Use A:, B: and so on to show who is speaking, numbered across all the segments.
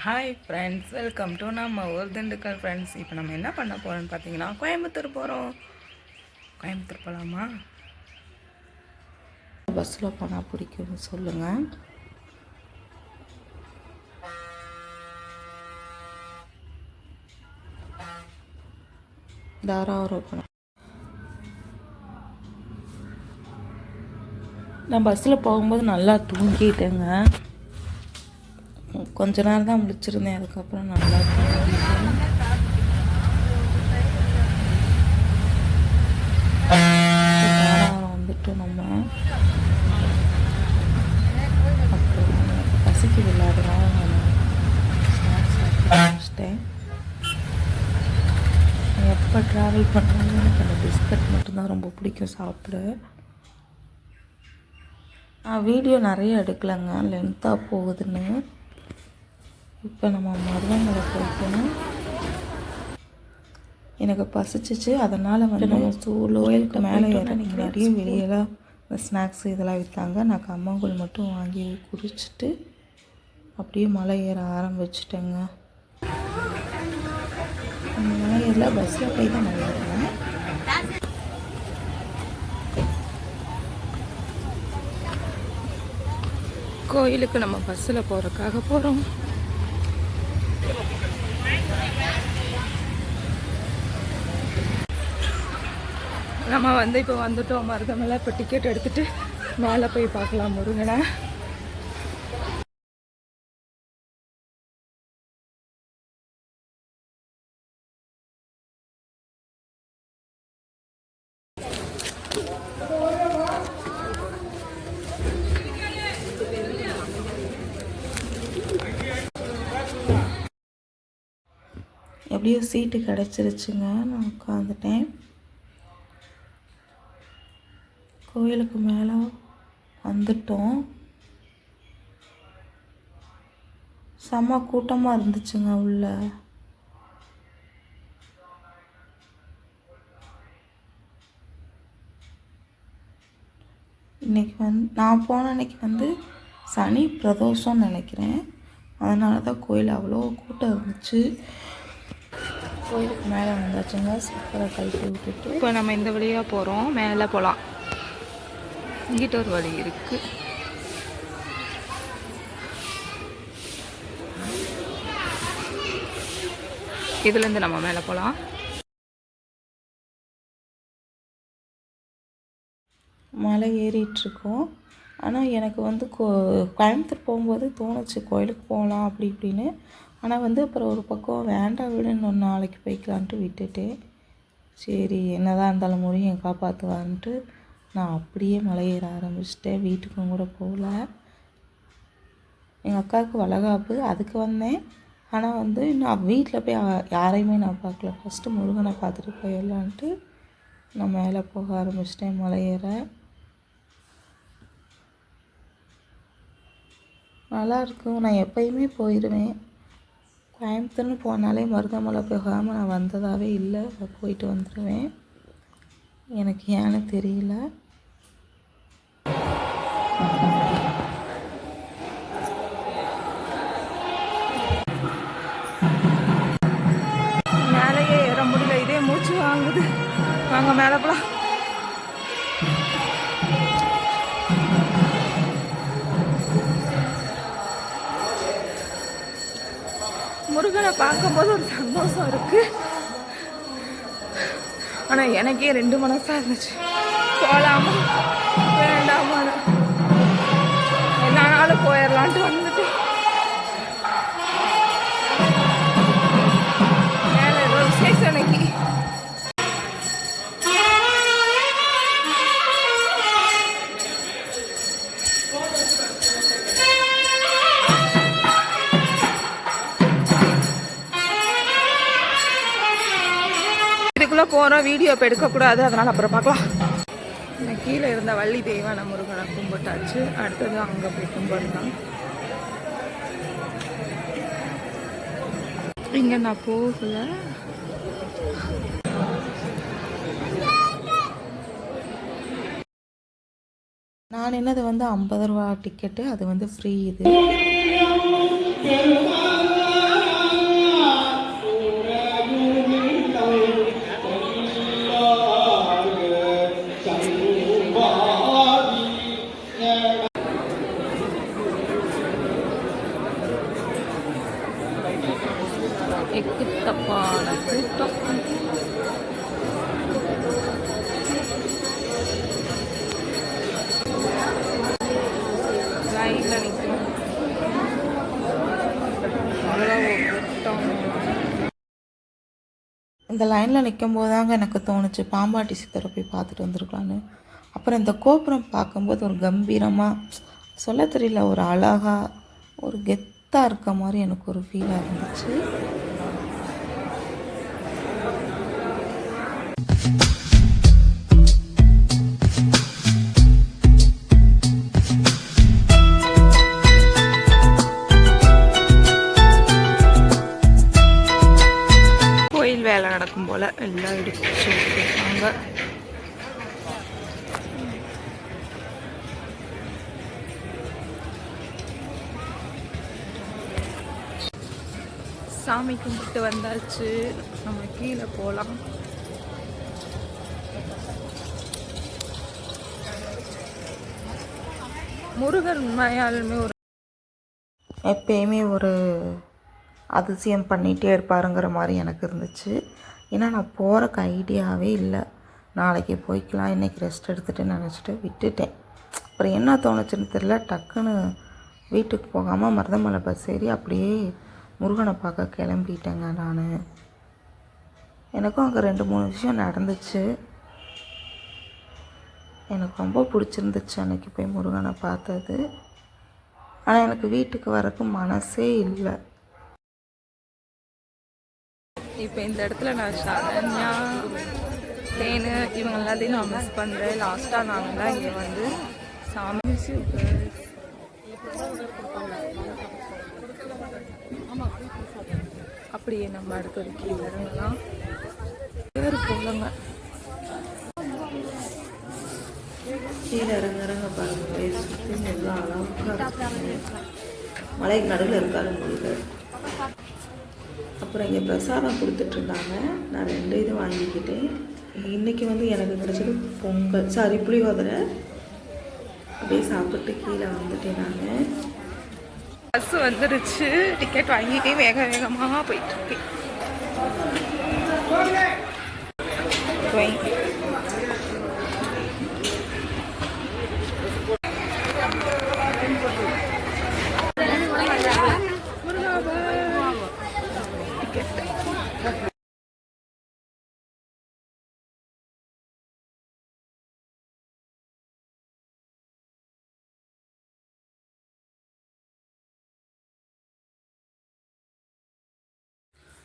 A: Hi friends welcome to நம்ம ஊர் Dindigul friends இப்போ நம்ம என்ன பண்ண போகிறோம்னு பார்த்தீங்கன்னா கோயம்புத்தூர் போகிறோம் கோயம்புத்தூர் போகலாமா பஸ்ஸில் போனால் பிடிக்கும்னு சொல்லுங்கள் தாராவரம் நான் பஸ்ஸில் போகும்போது நல்லா தூங்கிட்டேங்க. கொஞ்ச நேரம் தான் முடிச்சிருந்தேன் அதுக்கப்புறம் நல்லா தூங்கிட்டேன். தாராவரம் வந்துட்டு நம்ம அப்புறம் எனக்கு இல்லாதனால நான் ஸ்நாக்ஸ் சாப்பிட்டு முடிச்சிட்டேன். எப்போ ட்ராவல் பண்ணாலும் எனக்கு அந்த பிஸ்கட் மட்டும்தான் ரொம்ப பிடிக்கும் சாப்பிட. நான் வீடியோ நிறைய எடுக்கலைங்க. லென்த்தாக போகுதுன்னு. இப்போ நம்ம மருதமலை போய்க்கணும் எனக்கு பசிச்சிச்சு. அதனால் வந்து நம்ம சூழல் கோயிலுக்கு மேலே ஏற நிறைய வெளியெல்லாம் இந்த ஸ்நாக்ஸ் இதெல்லாம் விற்றாங்க நான் கம்மங்கூழ் மட்டும் வாங்கி குடிச்சிட்டு அப்படியே மலை ஏற ஆரம்பிச்சிட்டேங்க. மலை ஏறல பஸ்ஸில் போய் தான் மலை ஏறினேன் கோயிலுக்கு நம்ம பஸ்ஸில் போகிறதுக்காக போகிறோம் நம்ம வந்து இப்போ வந்துட்டோம். மருதமலை இப்போ டிக்கெட் எடுத்துட்டு மேலே போய் பார்க்கலாம் முருகனை. எப்படியோ சீட்டு கிடச்சிருச்சுங்க. நான் உட்காந்துட்டேன் கோயிலுக்கு மேலே வந்துட்டோம். செம்ம கூட்டமாக இருந்துச்சுங்க உள்ள. இன்னைக்கு வந்து நான் போன அன்னைக்கு வந்து சனி பிரதோஷம்னு நினைக்கிறேன். அதனால தான் கோயில் அவ்வளோ கூட்டம் இருந்துச்சு. கோயிலுக்கு மேலே வந்தாச்சுங்க. சூப்பராக கழட்டி விட்டுட்டு. இப்போ நம்ம இந்த வழியாக போகிறோம் மேலே போகலாம் இங்கிட்ட ஒரு வழி இருக்கு. இதுலேருந்து நம்ம மேலே போகலாம் மலை ஏறிட்டுருக்கோம். ஆனால் எனக்கு வந்து கோ கோயம்புத்தூர் போகும்போது தோணுச்சு கோயிலுக்கு போகலாம் அப்படி இப்படின்னு. ஆனால் வந்து அப்புறம் ஒரு பக்கம் வேண்டாம் விடுன்னு ஒரு நாளைக்கு போய்க்கலான்ட்டு விட்டுட்டேன் சரி என்னதான் இருந்தாலும் முருகன் காப்பாற்றுவான்ட்டு நான் அப்படியே மலை ஏற ஆரம்பிச்சிட்டேன். வீட்டுக்கும் கூட போகல. எங்கள் அக்காவுக்கு வளகாப்பு அதுக்கு வந்தேன். ஆனால் வந்து நான் வீட்டில் போய் யா- யாரையுமே நான் பார்க்கல. ஃபஸ்ட்டு முருகனை பார்த்துட்டு போயிடலான்ட்டு நான் மேலே போக ஆரம்பிச்சிட்டேன் மலை ஏற நல்லா இருக்கும். நான் எப்பயுமே போயிடுவேன் கோயம்புத்தூர்னு போனாலே மருதமலை போகாமல் நான் வந்ததாகவே இல்லை. போயிட்டு வந்துடுவேன் எனக்கு ஏன்னு தெரியல. மேலேயே ஏற முடியல. இதே மூச்சு வாங்குது. வாங்க மேலே போலாம். முருகனை பார்க்கும்போது ஒரு சந்தோஷம் இருக்கு. ஆனால் எனக்கே ரெண்டு மனசாக இருந்துச்சு. போகலாமா வேண்டாமான்னு. என்னானாலும் நாளும் போயிடலான்ட்டு வந்தேன். வீட்டுக்குள்ளே போகிறோம் வீடியோ இப்போ எடுக்கக்கூடாது அதனால் அப்புறம் பார்க்கலாம். கீழே இருந்த வள்ளி தெய்வான முருகனை கும்பிட்டாச்சு. அடுத்தது அங்கே போய் கும்பிடலாம். இங்கே நான் போகல. நான் என்னது வந்து ஐம்பது ரூபா டிக்கெட்டு அது வந்து ஃப்ரீ இது. எக்குத்தப்பான கூட்டம். லைனில் நிற்கும் இந்த லைனில் நிற்கும் போது தாங்க எனக்கு தோணுச்சு பாம்பாட்டி சித்தரை போய் பார்த்துட்டு வந்திருக்கலான்னு அப்புறம் இந்த கோபுரம் பார்க்கும்போது ஒரு கம்பீரமாக சொல்ல தெரியல ஒரு அழகாக ஒரு கெத்தாக இருக்க மாதிரி எனக்கு ஒரு ஃபீலாக இருந்துச்சு. கோயில் வேலை நடக்கும் போல் எல்லாம் எடுத்து வச்சுருக்காங்க. சாமி கும்பிட்டு வந்தாச்சு. நம்ம கீழே போகலாம் முருகன் உண்மையாலுமே ஒரு எப்பயுமே ஒரு அதிசயம் பண்ணிகிட்டே இருப்பாருங்கிற மாதிரி எனக்கு இருந்துச்சு. ஏன்னா நான் போகிறக்கு ஐடியாவே இல்லை. நாளைக்கு போய்க்கலாம் இன்றைக்கி ரெஸ்ட் எடுத்துகிட்டு நினச்சிட்டு விட்டுட்டேன். அப்புறம் என்ன தோணுச்சுன்னு தெரில டக்குன்னு வீட்டுக்கு போகாமல் மருதமலை பஸ் ஏறி அப்படியே முருகனை பார்க்க கிளம்பிட்டேங்க நான். எனக்கும் அங்கே ரெண்டு மூணு விஷயம் நடந்துச்சு. எனக்கு ரொம்ப பிடிச்சிருந்துச்சு அன்றைக்கி போய் முருகனை பார்த்தது. ஆனால் எனக்கு வீட்டுக்கு வரக்கு மனசே இல்லை. இப்போ இந்த இடத்துல நான் சரண்யா தேனு இவங்க எல்லாத்தையும் நான் மிஸ் பண்ணுறேன் லாஸ்ட்டாக நாங்கள் தான் இங்கே வந்து சாமி அப்படியே நம்ம அடுத்த ஒரு கீழே இறங்கலாம். பேர் போகலங்க கீழே இறங்க இறங்க பாருங்க. சுற்றி நல்லா அழகாக மலைக்கு நடுவில் இருக்காரு முருகர் அப்புறம் இங்கே பிரசாதம் கொடுத்துட்ருந்தாங்க. நான் ரெண்டு இது வாங்கிக்கிட்டேன். இன்றைக்கி வந்து எனக்கு கிடச்சது பொங்கல். சாரி புளியோதரை. அப்படியே சாப்பிட்டு கீழே வந்துட்டேன் நான். பஸ் வந்துடுச்சு டிக்கெட் வாங்கிட்டே வேக வேகமாக போயிட்டுருக்கேன்.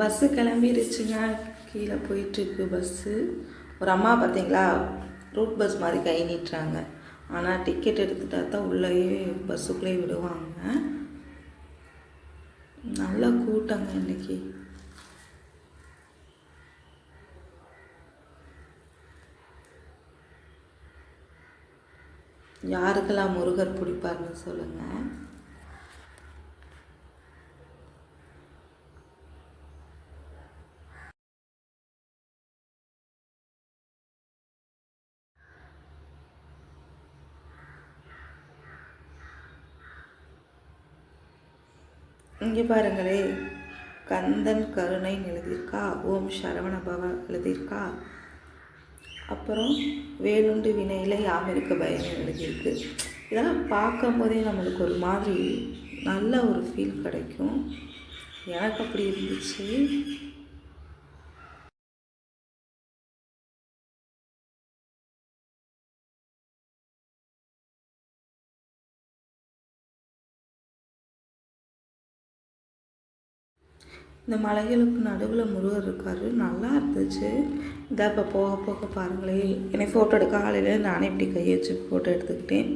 A: பஸ்ஸு கிளம்பிடுச்சுங்க. கீழே போயிட்டுருக்கு பஸ்ஸு ஒரு அம்மா பார்த்தீங்களா? ரூட் பஸ் மாதிரி கை நீட்டுறாங்க. ஆனால் டிக்கெட் எடுத்துட்டா தான் உள்ளேயே பஸ்ஸுக்குள்ளேயே விடுவாங்க. நல்ல கூட்டங்க இன்னைக்கு. யாருக்கெல்லாம் முருகர் பிடிப்பார்னு சொல்லுங்கள் இங்கே பாருங்களே. கந்தன் கருணை எழுதியிருக்கா ஓம் சரவண பவ எழுதியிருக்கா அப்புறம் வேலுண்டு வினையில் யாமிருக்க பயம் எழுதியிருக்கு. இதெல்லாம் பார்க்கும் போதே நம்மளுக்கு ஒரு மாதிரி நல்ல ஒரு ஃபீல் கிடைக்கும். எனக்கு அப்படி இருந்துச்சு. இந்த மலைகளுக்கு நடுவில் முருகர் இருக்கார். நல்லா இருந்துச்சு. இதாக இப்போ போக போக பாருங்களேன் என்னை ஃபோட்டோ எடுக்க காலையில் நானே இப்படி கையை வச்சு ஃபோட்டோ எடுத்துக்கிட்டேன்.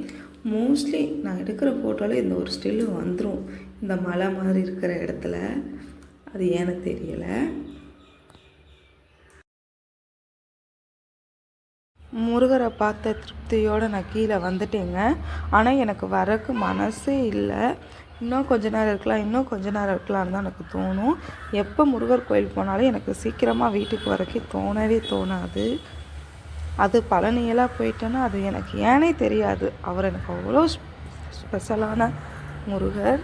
A: மோஸ்ட்லி நான் எடுக்கிற ஃபோட்டோவில் இந்த ஒரு ஸ்டில்லு வந்துடும் இந்த மலை மாதிரி இருக்கிற இடத்துல. அது ஏன்னு தெரியலை. முருகரை பார்த்த திருப்தியோடு நான் கீழே வந்துட்டேங்க. ஆனால் எனக்கு வரக்கு மனசே இல்லை. இன்னும் கொஞ்ச நேரம் இருக்கலாம் இன்னும் கொஞ்ச நேரம் இருக்கலாம்னு தான் எனக்கு தோணும். எப்போ முருகர் கோயில் போனாலும் எனக்கு சீக்கிரமாக வீட்டுக்கு வரைக்கும் தோணவே தோணாது. அது பழனியெல்லாம் போயிட்டேன்னா அது எனக்கு ஏனே தெரியாது. அவர் எனக்கு அவ்வளோ ஸ்பெஷலான முருகர்.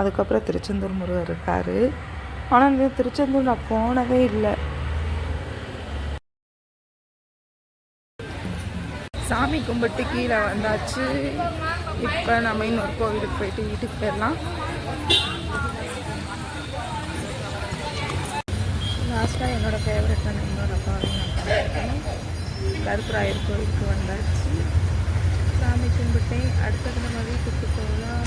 A: அதுக்கப்புறம் திருச்செந்தூர் முருகர் இருக்கார். ஆனால் இந்த திருச்செந்தூர் நான் போனதே இல்லை. சாமி கும்பிட்டு கீழே வந்தாச்சு. இப்போ நம்ம இன்னொரு கோவிலுக்கு போயிட்டு வீட்டுக்கு போயிடலாம். லாஸ்ட்டாக என்னோடய ஃபேவரட்டான இன்னொரு கோவில் நான் பார்த்துருக்கேன். கருப்பராயர் கோயிலுக்கு வந்தாச்சு. சாமி கும்பிட்டேன். அடுத்தது நம்ம வீட்டுக்கு போகலாம்.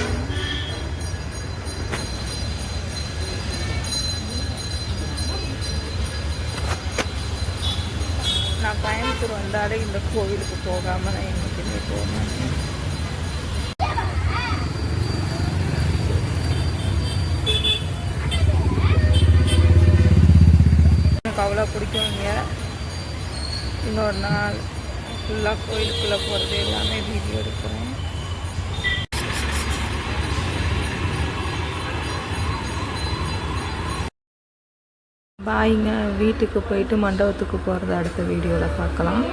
A: நான் வந்தாலே இந்த கோவிலுக்கு போகாமல் நான் என்றைக்குமே போக மாட்டேன் எனக்கு அவ்வளோ பிடிக்கும் இங்கே இன்னொரு நாள் ஃபுல்லாக கோயிலுக்குள்ளே போகிறது எல்லாமே வீடியோ எடுக்கிறேன் பாய்ங்க. வீட்டுக்கு போயிட்டு மண்டபத்துக்கு போகிறத அடுத்த வீடியோவில் பார்க்கலாம்.